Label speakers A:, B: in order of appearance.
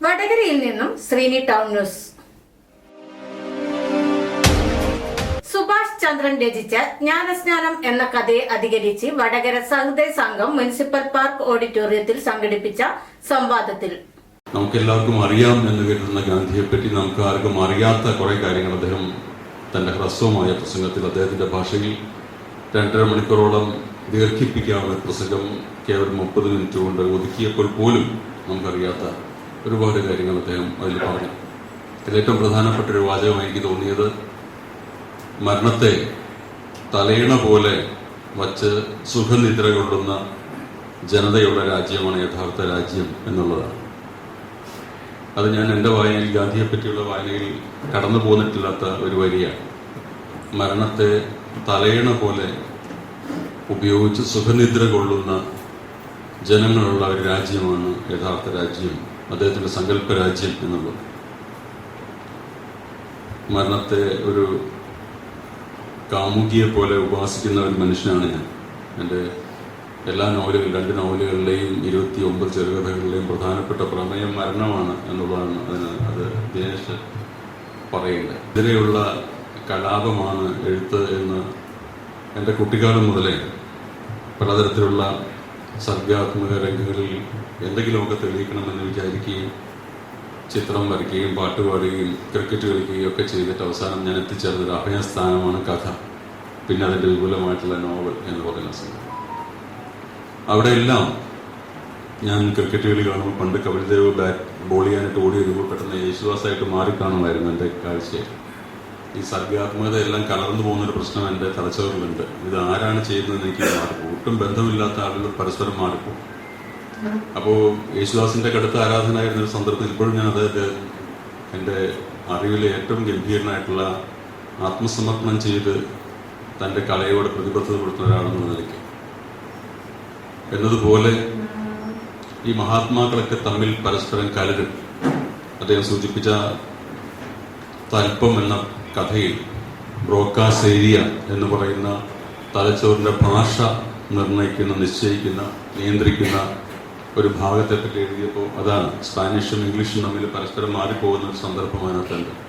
A: വടകരയിൽ നിന്നും Sreeni town news. Subhash Chandran രചിച്ച ജ്ഞാനസ്നാനം എന്ന കഥയെ അധികരിച്ച് വടകര സഹൃദയ സംഘം മുനിസിപ്പൽ പാർക്ക് ഓഡിറ്റോറിയത്തിൽ സംഘടിപ്പിച്ച സംവാദത്തിൽ.
B: നമുക്കെല്ലാവർക്കും അറിയാം എന്ന് കേട്ടിരുന്ന ഗാന്ധിയെ പറ്റി നമുക്ക് ആർക്കും അറിയാത്ത കുറെ കാര്യങ്ങൾ അദ്ദേഹം തന്റെ ഹ്രസ്വമായ പ്രസംഗത്തിൽ അദ്ദേഹത്തിന്റെ ഭാഷയിൽ രണ്ടര മണിക്കൂറോളം ദീർഘിപ്പിക്കാവുന്ന പ്രസംഗം കേവലം മുപ്പത് മിനിറ്റ് കൊണ്ട് ഒതുക്കിയപ്പോൾ പോലും നമുക്കറിയാത്ത ഒരുപാട് കാര്യങ്ങൾ അദ്ദേഹം അതിൽ പറഞ്ഞു. ഏറ്റവും പ്രധാനപ്പെട്ട ഒരു വാചകമായി എനിക്ക് തോന്നിയത് മരണത്തെ തലയിണ പോലെ വച്ച് സുഖനിദ്ര കൊള്ളുന്ന ജനതയുള്ള രാജ്യമാണ് യഥാർത്ഥ രാജ്യം എന്നുള്ളതാണ്. അത് ഞാൻ എന്റെ വായനയിൽ ഗാന്ധിയെ പറ്റിയുള്ള വായനയിൽ കടന്നു പോന്നിട്ടില്ലാത്ത ഒരു വരിയാണ്. മരണത്തെ തലയിണ പോലെ ഉപയോഗിച്ച് സുഖനിദ്ര കൊള്ളുന്ന ജനങ്ങളുള്ള ഒരു രാജ്യമാണ് യഥാർത്ഥ രാജ്യം അദ്ദേഹത്തിന്റെ സങ്കല്പ രാജ്യം എന്നുള്ളത്. മരണത്തെ ഒരു കാമുകിയെ പോലെ ഉപാസിക്കുന്ന ഒരു മനുഷ്യനാണ് ഞാൻ. എന്റെ എല്ലാ നോവലുകളും രണ്ട് നോവലുകളിലെയും ഇരുപത്തി ഒമ്പത് ചെറുകഥകളിലെയും പ്രധാനപ്പെട്ട പ്രമേയം മരണമാണ് എന്നുള്ളതാണ് അതിന് അത് ദിനേശ് പറയുന്നത് ഇതിനെയുള്ള കലാപമാണ് എഴുത്ത് എന്ന് എന്റെ കുട്ടിക്കാലം മുതലേ പലതരത്തിലുള്ള സർഗാത്മക രംഗങ്ങളിൽ എന്തെങ്കിലുമൊക്കെ തെളിയിക്കണമെന്ന് വിചാരിക്കുകയും ചിത്രം വരയ്ക്കുകയും പാട്ട് പാടുകയും ക്രിക്കറ്റ് കളിക്കുകയും ഒക്കെ ചെയ്തിട്ട് അവസാനം ഞാൻ എത്തിച്ചേർന്ന ഒരു അഭയസ്ഥാനമാണ് കഥ. പിന്നെ അതിന്റെ വിപുലമായിട്ടുള്ള നോവൽ എന്ന് പറയുന്ന സിനിമ. അവിടെയെല്ലാം ഞാൻ ക്രിക്കറ്റ് കളി കാണുമ്പോൾ പണ്ട് കപിൽദേവ് ബാറ്റ് ബോൾ ചെയ്യാനായിട്ട് ഓടി വരുമ്പോൾ പെട്ടെന്ന് യേശുദാസായിട്ട് മാറിക്കാണുമായിരുന്നു എന്റെ കാഴ്ചയിൽ ഈ സർഗാത്മകത എല്ലാം കലർന്നു പോകുന്ന ഒരു പ്രശ്നം എന്റെ തലച്ചോറിലുണ്ട്. ഇത് ആരാണ് ചെയ്യുന്നത് എനിക്ക് മാറിപ്പോകും. ഒട്ടും ബന്ധമില്ലാത്ത ആളുകൾ പരസ്പരം മാറിപ്പോകും. അപ്പോൾ യേശുദാസിന്റെ കടുത്ത ആരാധനയായിരുന്ന ഒരു സന്ദർഭത്തിൽ ഇപ്പോഴും ഞാൻ അതായത് എന്റെ അറിവിലെ ഏറ്റവും ഗംഭീരനായിട്ടുള്ള ആത്മസമർപ്പണം ചെയ്ത് തന്റെ കലയോട് പ്രതിബദ്ധത കൊടുക്കുന്ന ഒരാളെന്ന നിലയ്ക്ക്. എന്നതുപോലെ ഈ മഹാത്മാക്കളൊക്കെ തമ്മിൽ പരസ്പരം കലരും. അദ്ദേഹം സൂചിപ്പിച്ച തൽപ്പം എന്ന കഥയിൽ ബ്രോക്കാസേരിയ എന്ന് പറയുന്ന തലച്ചോറിന്റെ ഭാഷ നിർണയിക്കുന്ന നിശ്ചയിക്കുന്ന നിയന്ത്രിക്കുന്ന ഒരു ഭാഗത്തെ പറ്റി എഴുതിയപ്പോൾ അതാണ് സ്പാനിഷും ഇംഗ്ലീഷും തമ്മിൽ പരസ്പരം മാറിപ്പോകുന്ന ഒരു സന്ദർഭം അതിനകത്തുണ്ട്